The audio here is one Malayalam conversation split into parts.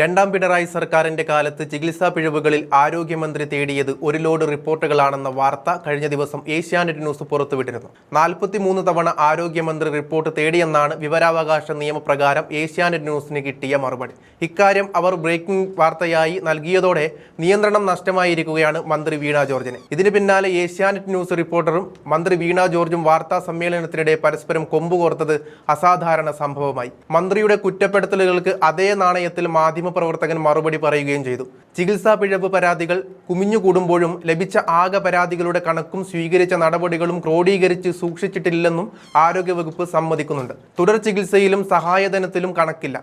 രണ്ടാം പിണറായി സർക്കാരിന്റെ കാലത്ത് ചികിത്സാ പിഴവുകളിൽ ആരോഗ്യമന്ത്രി തേടിയത് ഒരു ലോഡ് റിപ്പോർട്ടുകളാണെന്ന വാർത്ത കഴിഞ്ഞ ദിവസം ഏഷ്യാനെറ്റ് ന്യൂസ് പുറത്തുവിട്ടിരുന്നു. നാൽപ്പത്തിമൂന്ന് തവണ ആരോഗ്യമന്ത്രി റിപ്പോർട്ട് തേടിയെന്നാണ് വിവരാവകാശ നിയമപ്രകാരം ഏഷ്യാനെറ്റ് ന്യൂസിന് കിട്ടിയ മറുപടി. ഇക്കാര്യം അവർ ബ്രേക്കിംഗ് വാർത്തയായി നൽകിയതോടെ നിയന്ത്രണം നഷ്ടമായിരിക്കുകയാണ് മന്ത്രി വീണ ജോർജിന്. ഇതിന് പിന്നാലെ ഏഷ്യാനെറ്റ് ന്യൂസ് റിപ്പോർട്ടറും മന്ത്രി വീണ ജോർജും വാർത്താ സമ്മേളനത്തിനിടെ പരസ്പരം കൊമ്പുകോർത്തത് അസാധാരണ സംഭവമായി. മന്ത്രിയുടെ കുറ്റപ്പെടുത്തലുകൾക്ക് അതേ നാണയത്തിൽ മാധ്യമപ്രവർത്തകൻ മറുപടി പറയുകയും ചെയ്തു. ചികിത്സാ പിഴവ് പരാതികൾ കുമിഞ്ഞുകൂടുമ്പോഴും ലഭിച്ച ആകെ പരാതികളുടെ കണക്കും സ്വീകരിച്ച നടപടികളും ക്രോഡീകരിച്ച് സൂക്ഷിച്ചിട്ടില്ലെന്നും ആരോഗ്യവകുപ്പ് സമ്മതിക്കുന്നുണ്ട്. തുടർ ചികിത്സയിലും സഹായധനത്തിലും കണക്കില്ല.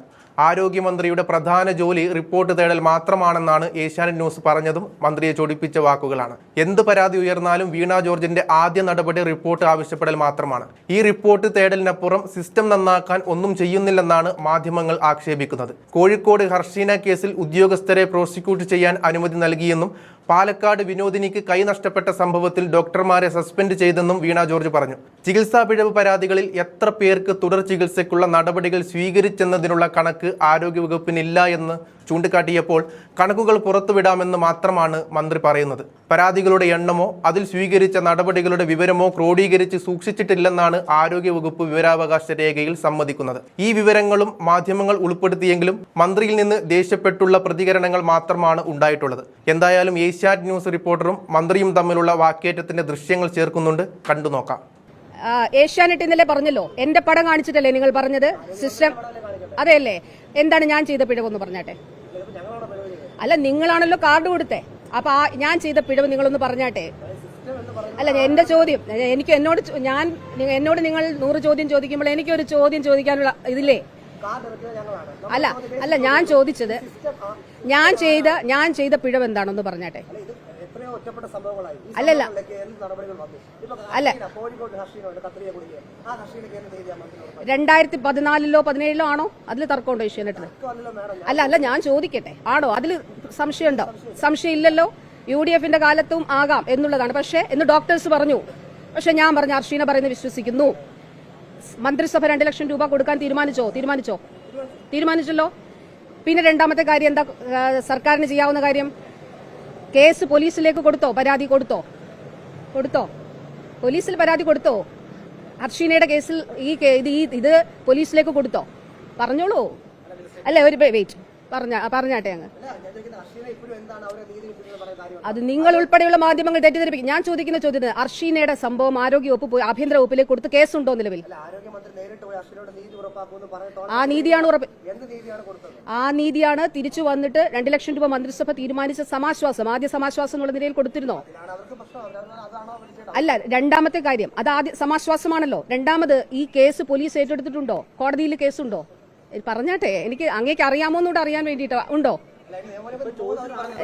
ആരോഗ്യമന്ത്രിയുടെ പ്രധാന ജോലി റിപ്പോർട്ട് തേടൽ മാത്രമാണെന്നാണ് ഏഷ്യാനെറ്റ് ന്യൂസ് പറഞ്ഞതും മന്ത്രിയെ ചൊടിപ്പിച്ച വാക്കുകളാണ്. എന്ത് പരാതി ഉയർന്നാലും വീണ ജോർജിന്റെ ആദ്യ നടപടി റിപ്പോർട്ട് ആവശ്യപ്പെടൽ മാത്രമാണ്. ഈ റിപ്പോർട്ട് തേടലിനപ്പുറം സിസ്റ്റം നന്നാക്കാൻ ഒന്നും ചെയ്യുന്നില്ലെന്നാണ് മാധ്യമങ്ങൾ ആക്ഷേപിക്കുന്നത്. കോഴിക്കോട് ഹർഷീന കേസിൽ ഉദ്യോഗസ്ഥരെ പ്രോസിക്യൂട്ട് ചെയ്യാൻ അനുമതി നൽകിയെന്നും പാലക്കാട് വിനോദിനിക്ക് കൈ നഷ്ടപ്പെട്ട സംഭവത്തിൽ ഡോക്ടർമാരെ സസ്പെൻഡ് ചെയ്തെന്നും വീണ ജോർജ് പറഞ്ഞു. ചികിത്സാ പിഴവ് പരാതികളിൽ എത്ര പേർക്ക് തുടർ ചികിത്സയ്ക്കുള്ള നടപടികൾ സ്വീകരിച്ചെന്നതിനുള്ള കണക്ക് ആരോഗ്യവകുപ്പിനില്ല എന്ന് ചൂണ്ടിക്കാട്ടിയപ്പോൾ കണക്കുകൾ പുറത്തുവിടാമെന്ന് മാത്രമാണ് മന്ത്രി പറയുന്നത്. പരാതികളുടെ എണ്ണമോ അതിൽ സ്വീകരിച്ച നടപടികളുടെ വിവരമോ ക്രോഡീകരിച്ച് സൂക്ഷിച്ചിട്ടില്ലെന്നാണ് ആരോഗ്യവകുപ്പ് വിവരാവകാശ രേഖയിൽ സമ്മതിക്കുന്നത്. ഈ വിവരങ്ങളും മാധ്യമങ്ങൾ ഉൾപ്പെടുത്തിയെങ്കിലും മന്ത്രിയിൽ നിന്ന് ദേഷ്യപ്പെട്ടുള്ള പ്രതികരണങ്ങൾ മാത്രമാണ് ഉണ്ടായിട്ടുള്ളത്. എന്തായാലും ഏഷ്യാറ്റ് ന്യൂസ് റിപ്പോർട്ടറും മന്ത്രിയും തമ്മിലുള്ള വാക്കേറ്റത്തിന്റെ ദൃശ്യങ്ങൾ ചേർക്കുന്നുണ്ട്. കണ്ടു നോക്കാം. ഏഷ്യാനെറ്റ് ഇന്നലെ പറഞ്ഞല്ലോ എന്റെ പടം കാണിച്ചിട്ടല്ലേ നിങ്ങൾ പറഞ്ഞത്? സിസ്റ്റം അതെയല്ലേ? എന്താണ് ഞാൻ ചെയ്ത പിഴവെന്ന് പറഞ്ഞാട്ടെ? അല്ല നിങ്ങളാണല്ലോ കാർഡ് കൊടുത്തേ. അപ്പൊ ആ ഞാൻ ചെയ്ത പിഴവ് നിങ്ങളൊന്ന് പറഞ്ഞാട്ടെ? അല്ല എന്റെ ചോദ്യം എനിക്ക് എന്നോട് ഞാൻ എന്നോട് നിങ്ങൾ നൂറ് ചോദ്യം ചോദിക്കുമ്പോൾ എനിക്ക് ഒരു ചോദ്യം ചോദിക്കാനുള്ള ഇതില്ലേ? അല്ല അല്ല ഞാൻ ചോദിച്ചത് ഞാൻ ചെയ്ത ഞാൻ ചെയ്ത പിഴവ് എന്താണെന്ന് പറഞ്ഞാട്ടെ? അല്ലല്ല. അല്ല. രണ്ടായിരത്തി പതിനാലിലോ പതിനേഴിലോ ആണോ? അതിൽ തർക്കമുണ്ടോ ഏഷ്യാനെറ്റിന് അല്ല അല്ല ഞാൻ ചോദിക്കട്ടെ. ആണോ? അതിൽ സംശയമുണ്ടോ? സംശയം ഇല്ലല്ലോ യു ഡി എഫിന്റെ കാലത്തും ആകാം എന്നുള്ളതാണ്. പക്ഷേ എന്ന് ഡോക്ടേഴ്സ് പറഞ്ഞു. പക്ഷെ ഞാൻ പറഞ്ഞു അർഷീന പറയുന്നത് വിശ്വസിക്കുന്നു. മന്ത്രിസഭ രണ്ട് ലക്ഷം രൂപ കൊടുക്കാൻ തീരുമാനിച്ചോ? തീരുമാനിച്ചോ? തീരുമാനിച്ചല്ലോ? പിന്നെ രണ്ടാമത്തെ കാര്യം എന്താ? സർക്കാരിന് ചെയ്യാവുന്ന കാര്യം? കേസ് പോലീസിലേക്ക് കൊടുത്തോ? പരാതി കൊടുത്തോ? കൊടുത്തോ? പോലീസിൽ പരാതി കൊടുത്തോ? അർഷീനയുടെ കേസിൽ ഈ ഇത് പോലീസിലേക്ക് കൊടുത്തോ? പറഞ്ഞോളൂ. അല്ലേ ഒരു വെയിറ്റ് പറഞ്ഞ പറഞ്ഞാട്ടെ അങ്ങ്. അത് നിങ്ങൾ ഉൾപ്പെടെയുള്ള മാധ്യമങ്ങൾ തെറ്റിദ്ധരിപ്പിക്കും. ഞാൻ ചോദിക്കുന്ന ചോദ്യത്തിന് അർഷീനയുടെ സംഭവം ആരോഗ്യ വകുപ്പ് പോയി ആഭ്യന്തര വകുപ്പിലേക്ക് കൊടുത്ത് കേസുണ്ടോ നിലവിൽ? ആ നീതിയാണ് ഉറപ്പ് ആ നീതിയാണ് തിരിച്ചു വന്നിട്ട് രണ്ട് ലക്ഷം രൂപ മന്ത്രിസഭ തീരുമാനിച്ച സമാശ്വാസം ആദ്യ സമാശ്വാസം എന്നുള്ള നിലയിൽ കൊടുത്തിരുന്നോ? അല്ല രണ്ടാമത്തെ കാര്യം അത് ആദ്യ സമാശ്വാസമാണല്ലോ. രണ്ടാമത് ഈ കേസ് പോലീസ് ഏറ്റെടുത്തിട്ടുണ്ടോ? കോടതിയിൽ കേസുണ്ടോ? പറഞ്ഞാട്ടെ എനിക്ക് അങ്ങേക്ക് അറിയാമോ എന്നൂടെ അറിയാൻ വേണ്ടിയിട്ട്. ഉണ്ടോ?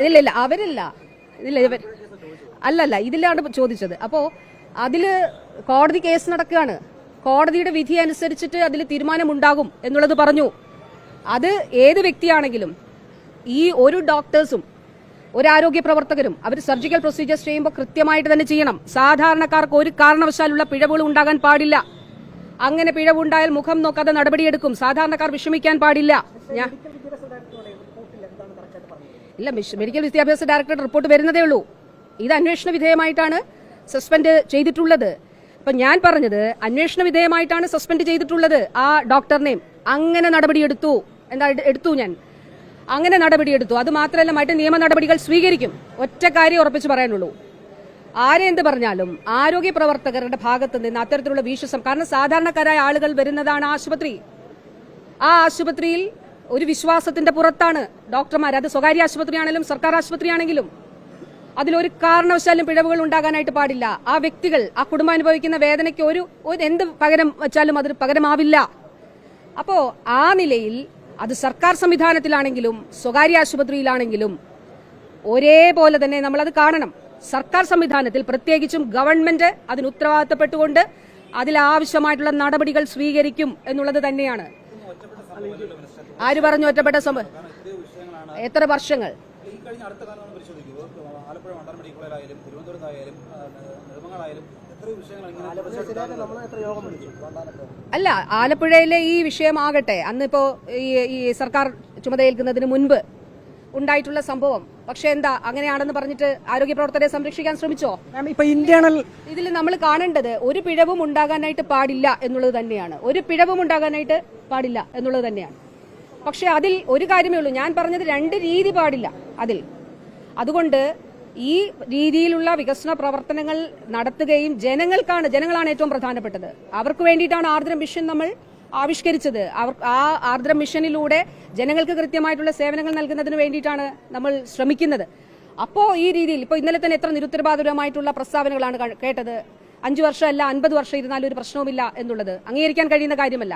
ഇല്ല ഇല്ല അവരില്ല. ഇല്ല ഇവർ അല്ലല്ല ഇതിലാണ് ചോദിച്ചത്. അപ്പോ അതിൽ കോടതി കേസ് നടക്കുകയാണ്. കോടതിയുടെ വിധി അനുസരിച്ചിട്ട് അതിൽ തീരുമാനമുണ്ടാകും എന്നുള്ളത് പറഞ്ഞു. അത് ഏത് വ്യക്തിയാണെങ്കിലും ഈ ഒരു ഡോക്ടേഴ്സും ഒരു ആരോഗ്യ പ്രവർത്തകരും അവർ സർജിക്കൽ പ്രൊസീജിയേഴ്സ് ചെയ്യുമ്പോൾ കൃത്യമായിട്ട് തന്നെ ചെയ്യണം. സാധാരണക്കാർക്ക് ഒരു കാരണവശാലുള്ള പിഴവുകൾ ഉണ്ടാകാൻ പാടില്ല. അങ്ങനെ പിഴവുണ്ടായാൽ മുഖം നോക്കാതെ നടപടിയെടുക്കും. സാധാരണക്കാർ വിഷമിക്കാൻ പാടില്ല. ഞാൻ ഇല്ല മെഡിക്കൽ വിദ്യാഭ്യാസ ഡയറക്ടർ റിപ്പോർട്ട് വരുന്നതേ ഉള്ളൂ. ഇത് അന്വേഷണ വിധേയമായിട്ടാണ് സസ്പെൻഡ് ചെയ്തിട്ടുള്ളത്. അപ്പൊ ഞാൻ പറഞ്ഞത് അന്വേഷണ വിധേയമായിട്ടാണ് സസ്പെൻഡ് ചെയ്തിട്ടുള്ളത് ആ ഡോക്ടറിനെയും അങ്ങനെ നടപടിയെടുത്തു. എന്താ എടുത്തു ഞാൻ. അങ്ങനെ നടപടിയെടുത്തു. അത് മാത്രമല്ല മറ്റ് നിയമ നടപടികൾ സ്വീകരിക്കും. ഒറ്റ കാര്യം ഉറപ്പിച്ച് പറയാനുള്ളൂ. ആരെന്ത് പറഞ്ഞാലും ആരോഗ്യ പ്രവർത്തകരുടെ ഭാഗത്ത് നിന്ന് അത്തരത്തിലുള്ള വീഴ്ച കാരണം സാധാരണക്കാരായ ആളുകൾ വരുന്നതാണ് ആശുപത്രി. ആ ആശുപത്രിയിൽ ഒരു വിശ്വാസത്തിന്റെ പുറത്താണ് ഡോക്ടർമാർ. അത് സ്വകാര്യ ആശുപത്രിയാണെങ്കിലും സർക്കാർ ആശുപത്രിയാണെങ്കിലും അതിലൊരു കാരണവശാലും പിഴവുകൾ ഉണ്ടാകാനായിട്ട് പാടില്ല. ആ വ്യക്തികൾ ആ കുടുംബം അനുഭവിക്കുന്ന വേദനയ്ക്ക് ഒരു എന്ത് പകരം വെച്ചാലും അതിന് പകരമാവില്ല. അപ്പോ ആ നിലയിൽ അത് സർക്കാർ സംവിധാനത്തിലാണെങ്കിലും സ്വകാര്യ ആശുപത്രിയിലാണെങ്കിലും ഒരേപോലെ തന്നെ നമ്മളത് കാണണം. സർക്കാർ സംവിധാനത്തിൽ പ്രത്യേകിച്ചും ഗവൺമെന്റ് അതിന് ഉത്തരവാദിത്തപ്പെട്ടുകൊണ്ട് അതിലാവശ്യമായിട്ടുള്ള നടപടികൾ സ്വീകരിക്കും എന്നുള്ളത് തന്നെയാണ്. ആര് പറഞ്ഞു ഒറ്റപ്പെട്ട സംഭവം എത്ര വർഷങ്ങൾ? ഈ കഴിഞ്ഞ അടുത്ത ആലപ്പുഴ അല്ല ആലപ്പുഴയിലെ ഈ വിഷയമാകട്ടെ. അന്നിപ്പോ ഈ സർക്കാർ ചുമതലയേൽക്കുന്നതിന് മുൻപ് ഉണ്ടായിട്ടുള്ള സംഭവം. പക്ഷെ എന്താ അങ്ങനെയാണെന്ന് പറഞ്ഞിട്ട് ആരോഗ്യ പ്രവർത്തകരെ സംരക്ഷിക്കാൻ ശ്രമിച്ചോ? ഇപ്പൊ ഇന്റേണൽ ഇതിൽ നമ്മൾ കാണേണ്ടത് ഒരു പിഴവും ഉണ്ടാകാനായിട്ട് പാടില്ല എന്നുള്ളത് തന്നെയാണ്. ഒരു പിഴവും ഉണ്ടാകാനായിട്ട് പാടില്ല എന്നുള്ളത് തന്നെയാണ്. പക്ഷെ അതിൽ ഒരു കാര്യമേ ഉള്ളൂ. ഞാൻ പറഞ്ഞത് രണ്ട് രീതി പാടില്ല അതിൽ. അതുകൊണ്ട് ഈ രീതിയിലുള്ള വികസന പ്രവർത്തനങ്ങൾ നടത്തുകയും ജനങ്ങൾക്കാണ് ജനങ്ങളാണ് ഏറ്റവും പ്രധാനപ്പെട്ടത്. അവർക്ക് വേണ്ടിയിട്ടാണ് ആർദ്രം മിഷൻ നമ്മൾ ആവിഷ്കരിച്ചത്. അവർ ആ ആർദ്ര മിഷനിലൂടെ ജനങ്ങൾക്ക് കൃത്യമായിട്ടുള്ള സേവനങ്ങൾ നൽകുന്നതിന് വേണ്ടിയിട്ടാണ് നമ്മൾ ശ്രമിക്കുന്നത്. അപ്പോൾ ഈ രീതിയിൽ ഇപ്പോൾ ഇന്നലെ തന്നെ എത്ര നിരുത്തരവാദപരമായിട്ടുള്ള പ്രസ്താവനകളാണ് കേട്ടത്? അഞ്ചു വർഷമല്ല അൻപത് വർഷം ഇരുന്നാലും ഒരു പ്രശ്നവുമില്ല എന്നുള്ളത്. അംഗീകരിക്കാൻ കഴിയുന്ന കാര്യമല്ല.